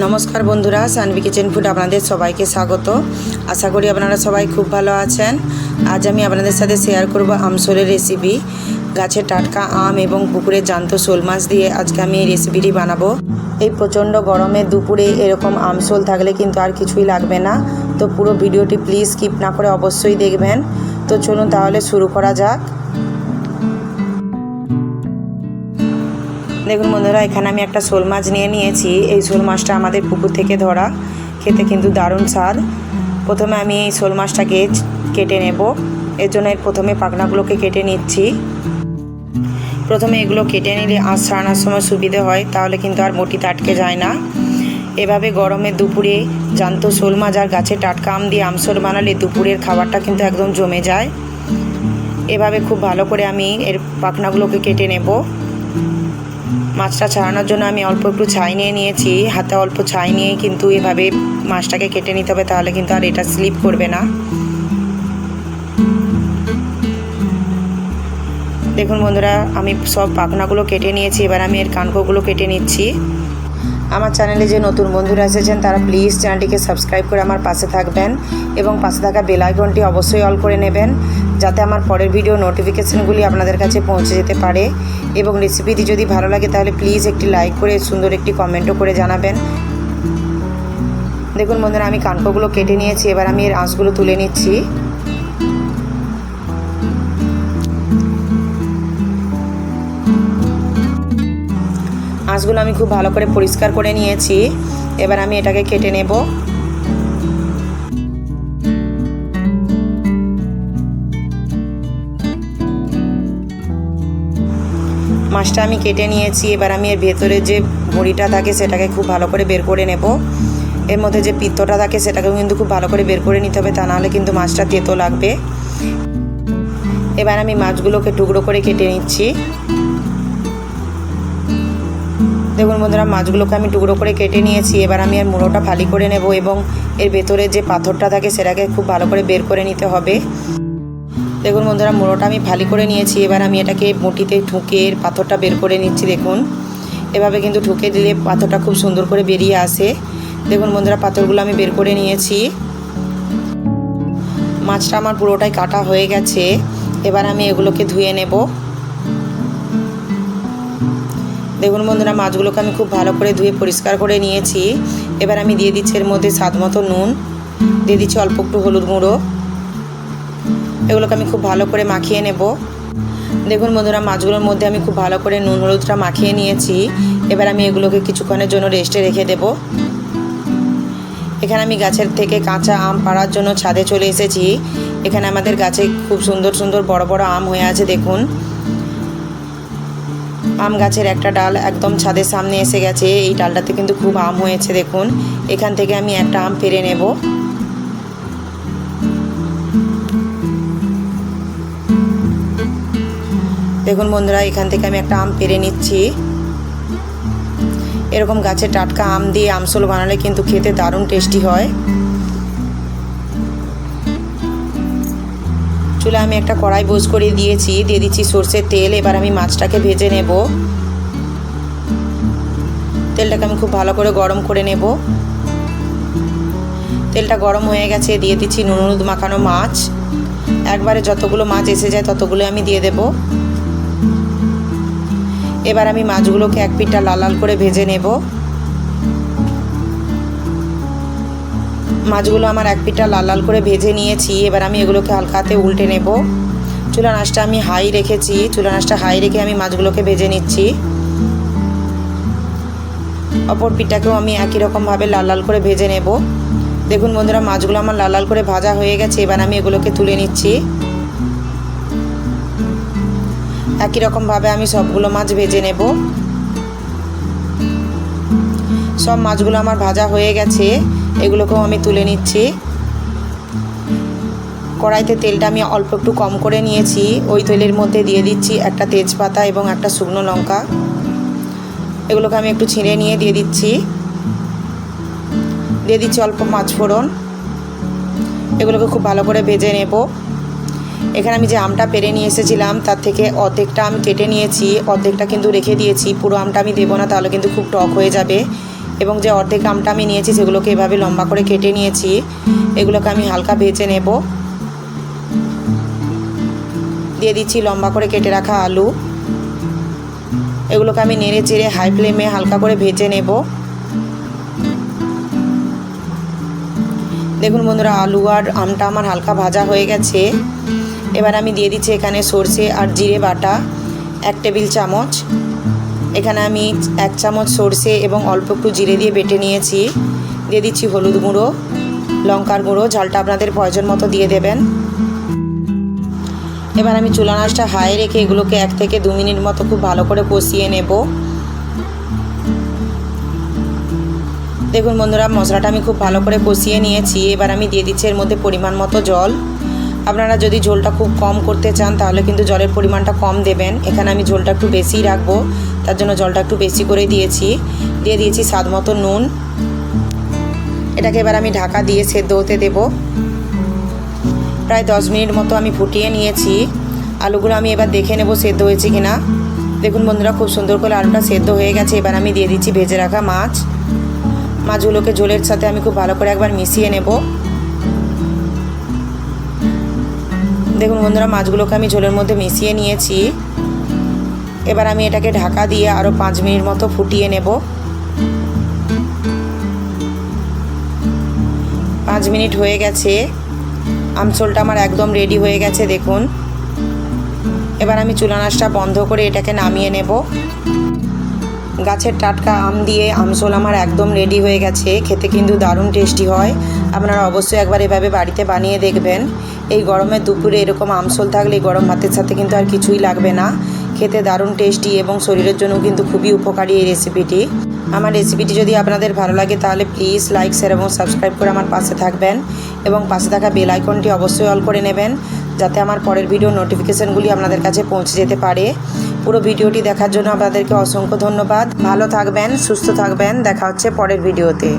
নমস্কার বন্ধুরা Sanvi kitchen food আপনাদের সবাইকে স্বাগত। আশা করি আপনারা সবাই খুব ভালো আছেন। আজ আমি আপনাদের সাথে শেয়ার করব আমসোলের রেসিপি গাছের টাটকা আম এবং পুকুরের জ্যান্ত শোল মাছ দিয়ে আজকে আমি এই রেসিপিটি বানাবো। এই প্রচণ্ড গরমে দুপুরে এরকম আমসোল থাকলে কিন্তু আর কিছুই লাগবে না। তো পুরো ভিডিওটি প্লিজ স্কিপ না করে অবশ্যই দেখবেন। তো চলুন তাহলে শুরু করা যাক। দেখুন বন্ধুরা, এখানে আমি একটা শোল মাছ নিয়ে নিয়েছি। এই শোল মাছটা আমাদের পুকুর থেকে ধরা। খেতে কিন্তু দারুণ স্বাদ। প্রথমে আমি এই শোল মাছটাকে কেটে নেব। এর জন্য এর প্রথমে পাখনাগুলোকে কেটে নিচ্ছি। প্রথমে এগুলো কেটে নিলে আঁশ ছাড়ানোর সময় সুবিধে হয়, তাহলে কিন্তু আর বটিতে আটকে যায় না। এভাবে গরমের দুপুরে জ্যান্ত শোল মাছ আর গাছে টাটকা আম দিয়ে আমসোল বানালে দুপুরের খাবারটা কিন্তু একদম জমে যায়। এভাবে খুব ভালো করে আমি এর পাখনাগুলোকে কেটে নেব। মাছটা ছাড়ানোর জন্য আমি অল্প একটু ছাই নিয়ে নিয়েছি। হাতে অল্প ছাই নিয়ে কিন্তু এভাবে মাছটাকে কেটে নিতে হবে, তাহলে কিন্তু আর এটা স্লিপ করবে না। দেখুন বন্ধুরা, আমি সব পাখনাগুলো কেটে নিয়েছি, এবার আমি এর কানকোগুলো কেটে নিচ্ছি। আমার চ্যানেলে যে নতুন বন্ধুরা এসেছেন, তারা প্লিজ চ্যানেলটিকে সাবস্ক্রাইব করে আমার পাশে থাকবেন এবং পাশে থাকা বেল আইকনটি অবশ্যই অল করে নেবেন। যাতে আমার পরের ভিডিও নোটিফিকেশানগুলি আপনাদের কাছে পৌঁছে যেতে পারে। এবং রেসিপিটি যদি ভালো লাগে, তাহলে প্লিজ একটি লাইক করে, সুন্দর একটি কমেন্টও করে জানাবেন। দেখুন বন্ধুরা, আমি কানকোগুলো কেটে নিয়েছি, এবার আমি এর আঁশগুলো তুলে নিচ্ছি। আঁশগুলো আমি খুব ভালো করে পরিষ্কার করে নিয়েছি। এবার আমি এটাকে কেটে নেব। মাছটা আমি কেটে নিয়েছি, এবার আমি এর ভেতরে যে ভুঁড়িটা থাকে সেটাকে খুব ভালো করে বের করে নেব। এর মধ্যে যে পিত্তটা থাকে সেটাকেও কিন্তু খুব ভালো করে বের করে নিতে হবে, তা নাহলে কিন্তু মাছটা তেতো লাগবে। এবার আমি মাছগুলোকে টুকরো করে কেটে নিচ্ছি। দেখুন বন্ধুরা, মাছগুলোকে আমি টুকরো করে কেটে নিয়েছি, এবার আমি আর মুড়োটা ফালি করে নেব এবং এর ভেতরে যে পাথরটা থাকে সেটাকে খুব ভালো করে বের করে নিতে হবে। দেখুন বন্ধুরা, মুড়োটা আমি ফালি করে নিয়েছি। এবার আমি এটাকে মুটিতে এর পাথরটা বের করে নিচ্ছি, দেখুন। এভাবে কিন্তু ঠুকে দিলে পাথরটা খুব সুন্দর করে বেরিয়ে আসে। দেখুন বন্ধুরা, পাথরগুলো আমি বের করে নিয়েছি। মাছটা আমার পুরোটাই কাটা হয়ে গেছে। এবার আমি এগুলোকে ধুয়ে নেব। দেখুন বন্ধুরা, মাছগুলোকে আমি খুব ভালো করে ধুয়ে পরিষ্কার করে নিয়েছি। এবার আমি দিয়ে দিচ্ছি এর মধ্যে স্বাদ মতো নুন। দিয়ে দিচ্ছি অল্প একটু হলুদ গুঁড়ো। এগুলোকে আমি খুব ভালো করে মাখিয়ে নেব। দেখুন বন্ধুরা, মাছগুলোর মধ্যে আমি খুব ভালো করে নুন হলুদটা মাখিয়ে নিয়েছি। এবার আমি এগুলোকে কিছুক্ষণের জন্য রেস্টে রেখে দেব। এখানে আমি গাছের থেকে কাঁচা আম পাড়ার জন্য ছাদে চলে এসেছি। এখানে আমাদের গাছে খুব সুন্দর সুন্দর বড় বড় আম হয়ে আছে, দেখুন। আম গাছের একটা ডাল একদম ছাদের সামনে এসে গেছে। এই ডালটাতে কিন্তু খুব আম হয়েছে, দেখুন। এখান থেকে আমি একটা আম পেরে নেব। দেখুন বন্ধুরা, এখান থেকে আমি একটা আম পেরে নিচ্ছি। এরকম গাছের টাটকা আম দিয়ে আমসোল বানালে কিন্তু খেতে দারুণ টেস্টি হয়। চুলে আমি একটা কড়াই বোঝ করে দিয়েছি, দিয়ে দিচ্ছি সর্ষের তেল, এবার আমি মাছটাকে ভেজে নেব। তেলটাকে আমি খুব ভালো করে গরম করে নেব। তেলটা গরম হয়ে গেছে, দিয়ে দিচ্ছি নুন মাখানো মাছ। একবারে যতগুলো মাছ এসে যায় ততগুলো আমি দিয়ে দেব। এবার আমি মাছগুলোকে এক পিঠটা লাল লাল করে ভেজে নেব। মাছগুলো আমার এক পিঠটা লাল লাল করে ভেজে নিয়েছি, এবার আমি এগুলোকে হালকাতে উল্টে নেব। চুলা নাচটা আমি হাই রেখেছি চুলা নাচটা হাই রেখে আমি মাছগুলোকে ভেজে নিচ্ছি। অপর পিঠাকেও আমি একই রকমভাবে লাল লাল করে ভেজে নেব। দেখুন বন্ধুরা, মাছগুলো আমার লাল লাল করে ভাজা হয়ে গেছে, এবার আমি এগুলোকে তুলে নিচ্ছি। একই রকমভাবে আমি সবগুলো মাছ ভেজে নেব। সব মাছগুলো আমার ভাজা হয়ে গেছে, এগুলোকেও আমি তুলে নিচ্ছি। কড়াইতে তেলটা আমি অল্প একটু কম করে নিয়েছি, ওই তেলের মধ্যে দিয়ে দিচ্ছি একটা তেজপাতা এবং একটা শুকনো লঙ্কা। এগুলোকে আমি একটু ছিঁড়ে নিয়ে দিয়ে দিচ্ছি। দিয়ে দিচ্ছি অল্প মাছ ফোড়ন। এগুলোকে খুব ভালো করে ভেজে নেব। এখানে আমি যে আমটা পেরে নিয়ে এসেছিলাম, তার থেকে অর্ধেকটা আমি কেটে নিয়েছি, অর্ধেকটা কিন্তু রেখে দিয়েছি, পুরো আমটা আমি দেবো না, তাহলে কিন্তু খুব টক হয়ে যাবে। এবং যে অর্ধেক আমটা আমি নিয়েছি, সেগুলোকে এভাবে লম্বা করে কেটে নিয়েছি। এগুলোকে আমি হালকা ভেজে নেব। দিয়ে দিচ্ছি লম্বা করে কেটে রাখা আলু। এগুলোকে আমি নেড়ে চেড়ে হাই ফ্লেমে হালকা করে ভেজে নেব। দেখুন বন্ধুরা, আলু আর আমটা আমার হালকা ভাজা হয়ে গেছে। এবার আমি দিয়ে দিচ্ছি এখানে সর্ষে আর জিরে বাটা, এক টেবিল চামচ। এখানে আমি এক চামচ সর্ষে এবং অল্প একটু জিরে দিয়ে বেটে নিয়েছি। দিয়ে দিচ্ছি হলুদ গুঁড়ো, লঙ্কার গুঁড়ো, ঝালটা আপনাদের প্রয়োজন মতো দিয়ে দেবেন। এবার আমি চুলা নাচটা হাই রেখে এগুলোকে এক থেকে দু মিনিট মতো খুব ভালো করে কষিয়ে নেব। দেখুন বন্ধুরা, মশলাটা আমি খুব ভালো করে কষিয়ে নিয়েছি। এবার আমি দিয়ে দিচ্ছি এর মধ্যে পরিমাণ মতো জল। আপনারা যদি ঝোলটা খুব কম করতে চান, তাহলে কিন্তু জলের পরিমাণটা কম দেবেন। এখানে আমি ঝোলটা একটু বেশিই রাখব। তার জন্য জলটা একটু বেশি করে দিয়েছি। দিয়ে দিয়েছি স্বাদ মতো নুন। এটাকে এবার আমি ঢাকা দিয়ে সেদ্ধ হতে দেব। প্রায় দশ মিনিট মতো আমি ফুটিয়ে নিয়েছি। আলুগুলো আমি এবার দেখে নেব সেদ্ধ হয়েছে কিনা। দেখুন বন্ধুরা, খুব সুন্দর করে আলুটা সেদ্ধ হয়ে গেছে। এবার আমি দিয়ে দিচ্ছি ভেজে রাখা মাছ। মাছগুলোকে ঝোলের সাথে আমি খুব ভালো করে একবার মিশিয়ে নেব। দেখুন বন্ধুরা, মাছগুলোকে আমি ঝোলের মধ্যে মিশিয়ে নিয়েছি। এবার আমি এটাকে ঢাকা দিয়ে আরও পাঁচ মিনিট মতো ফুটিয়ে নেব। পাঁচ মিনিট হয়ে গেছে। আমচলটা আমার একদম রেডি হয়ে গেছে, দেখুন। এবার আমি চুলা নাচটা বন্ধ করে এটাকে নামিয়ে নেব। গাছের টাটকা আম দিয়ে আমসোল আমার একদম রেডি হয়ে গেছে। খেতে কিন্তু দারুণ টেস্টি হয়। আপনারা অবশ্যই একবার এভাবে বাড়িতে বানিয়ে দেখবেন। এই গরমের দুপুরে এরকম আমসোল থাকলে গরম ভাতের সাথে কিন্তু আর কিছুই লাগবে না। খেতে দারুণ টেস্টি এবং শরীরের জন্য কিন্তু খুবই উপকারী এই রেসিপিটি আমার রেসিপিটি যদি আপনাদের ভালো লাগে তাহলে প্লিজ লাইক শেয়ার এবং সাবস্ক্রাইব করে আমার পাশে থাকবেন এবং পাশে থাকা বেল আইকনটি অবশ্যই অল করে নেবেন যাতে আমার পরের ভিডিও নোটিফিকেশানগুলি আপনাদের কাছে পৌঁছে যেতে পারে। পুরো ভিডিওটি দেখার জন্য আপনাদেরকে অসংখ্য ধন্যবাদ। ভালো থাকবেন, সুস্থ থাকবেন। দেখা হচ্ছে পরের ভিডিওতে।